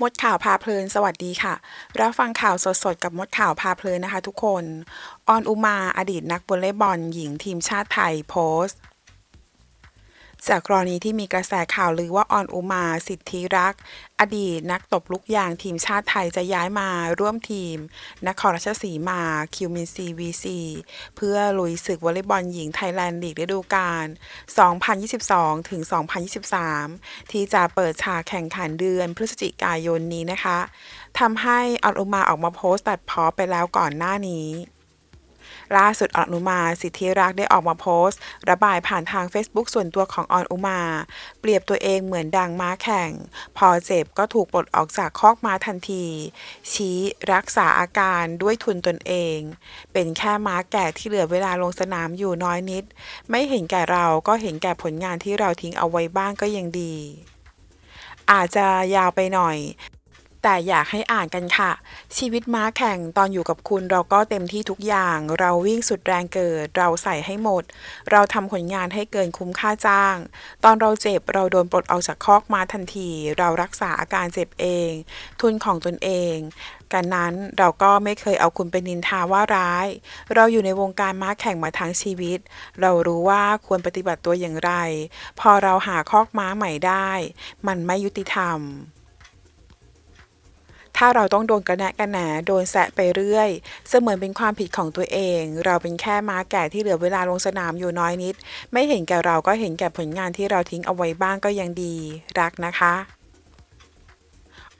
มดข่าวพาเพลินสวัสดีค่ะ รับฟังข่าวสดๆ กับมดข่าวพาเพลินนะคะทุกคน ออนอุมาอดีตนักวอลเลย์บอลหญิงทีมชาติไทยโพสต์ จากกรณีที่มีกระแสข่าวลือว่าออนอุมา สิทธิรัก อดีตนักตบลูกยางทีมชาติไทยจะย้ายมาร่วมทีม นครราชสีมาคิวมินซีวีซีเพื่อลุยศึกวอลเลย์บอลหญิงไทยแลนด์ลีกฤดูกาล 2022 ถึง 2023 ที่จะเปิดฉากแข่งขันเดือนพฤศจิกายนนี้นะคะทำให้ออนอุมาออกมาโพสต์ตัดพ้อไปแล้วก่อนหน้านี้ ล่าสุดออนอุมา สิทธิรักได้ออกมาโพสต์ ระบายผ่านทาง Facebook ส่วนตัวของออนอุมา เปรียบตัวเองเหมือนดังม้าแข่ง พอเจ็บก็ถูกปลดออกจากคอกม้าทันที ชี้รักษาอาการด้วยทุนตนเอง เป็นแค่ม้าแก่ที่เหลือเวลาลงสนามอยู่น้อยนิด ไม่เห็นแก่เราก็เห็นแก่ผลงานที่เราทิ้งเอาไว้บ้างก็ยังดี อาจจะยาวไปหน่อย แต่อยากให้อ่านกันค่ะ ชีวิตม้าแข่งตอนอยู่กับคุณเราก็เต็มที่ทุกอย่าง เราวิ่งสุดแรงเกิด เราใส่ให้หมด เราทำผลงานให้เกินคุ้มค่าจ้าง ตอนเราเจ็บเราโดนปลดออกจากคอกม้าทันที เรารักษาอาการเจ็บเอง ทุนของตนเองกันนั้นเราก็ไม่เคยเอาคุณเป็นนินทาว่าร้าย เราอยู่ในวงการม้าแข่งมาทั้งชีวิต เรารู้ว่าควรปฏิบัติตัวอย่างไร พอเราหาคอกม้าใหม่ได้ มันไม่ยุติธรรม ถ้าเราต้องโดนกระแนะกระแหนโดนแซะไปเรื่อย เสมือนเป็นความผิดของตัวเอง เราเป็นแค่ม้าแก่ที่เหลือเวลาลงสนามอยู่น้อยนิด ไม่เห็นแก่เราก็เห็นแก่ผลงานที่เราทิ้งเอาไว้บ้างก็ยังดี รักนะคะ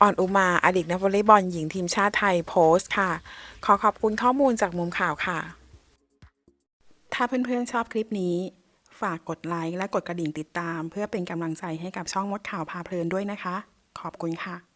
อ่อนอุมาอดีตนักวอลเลย์บอลหญิงทีมชาติไทยโพสต์ค่ะ ขอขอบคุณข้อมูลจากมุมข่าวค่ะ ถ้าเพื่อนๆชอบคลิปนี้ ฝากกดไลค์และกดกระดิ่งติดตาม เพื่อเป็นกำลังใจให้กับช่องมดข่าวพาเพลินด้วยนะคะ ขอบคุณค่ะ